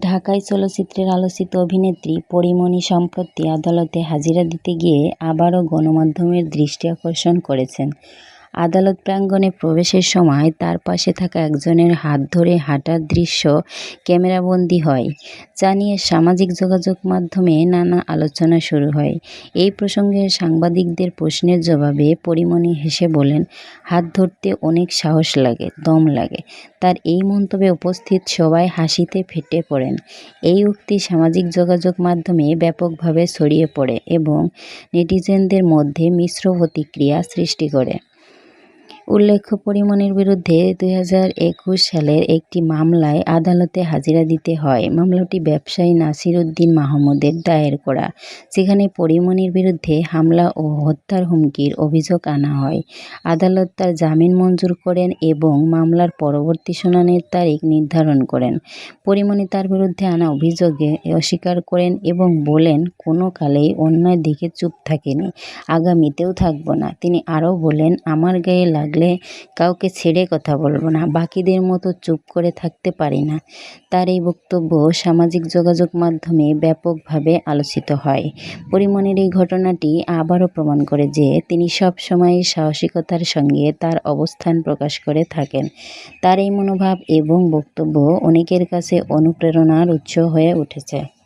ঢাকাই চলচ্চিত্রের আলোচিত অভিনেত্রী পরীমণি সম্প্রতি আদালতে হাজিরা দিতে গিয়ে আবারও গণমাধ্যমের দৃষ্টি আকর্ষণ করেছেন। আদালত প্রাঙ্গণে প্রবেশের সময় তার পাশে থাকা একজনের হাত ধরে হাঁটার দৃশ্য ক্যামেরাবন্দি হয়। যা নিয়ে সামাজিক যোগাযোগ মাধ্যমে নানা আলোচনা শুরু হয়। এই প্রসঙ্গে সাংবাদিকদের প্রশ্নের জবাবে পরীমণি হেসে বলেন, হাত ধরতে অনেক সাহস লাগে, দম লাগে। তার এই মন্তব্যে উপস্থিত সবাই হাসিতে ফেটে পড়েন। এই উক্তি সামাজিক যোগাযোগ মাধ্যমে ব্যাপকভাবে ছড়িয়ে পড়ে এবং নেটিজেনদের মধ্যে মিশ্র প্রতিক্রিয়া সৃষ্টি করে। উল্লেখ্য, পরীমণির বিরুদ্ধে দুই হাজার একুশ সালের একটি মামলায় আদালতে হাজিরা দিতে হয়। মামলাটি ব্যবসায়ী নাসির উদ্দিন মাহমুদের দায়ের করা, সেখানে পরীমণির বিরুদ্ধে হামলা ও হত্যার হুমকির অভিযোগ আনা হয়। আদালত তার জামিন মঞ্জুর করেন এবং মামলার পরবর্তী শুনানির তারিখ নির্ধারণ করেন। পরীমণি তার বিরুদ্ধে আনা অভিযোগে অস্বীকার করেন এবং বলেন, কোনো কালেই অন্যায় দেখে চুপ থাকেনি আগামীতেও থাকব না। তিনি আরও বলেন, আমার গায়ে লাগলে কাউকে ছেড়ে কথা বলব না, বাকিদের মতো চুপ করে থাকতে পারি না। তার এই বক্তব্য সামাজিক যোগাযোগ মাধ্যমে ব্যাপকভাবে আলোচিত হয়। পরীমণির এই ঘটনাটি আবারও প্রমাণ করে যে, তিনি সবসময়ই সাহসিকতার সঙ্গে তার অবস্থান প্রকাশ করে থাকেন। তার এই মনোভাব এবং বক্তব্য অনেকের কাছে অনুপ্রেরণার উৎস হয়ে উঠেছে।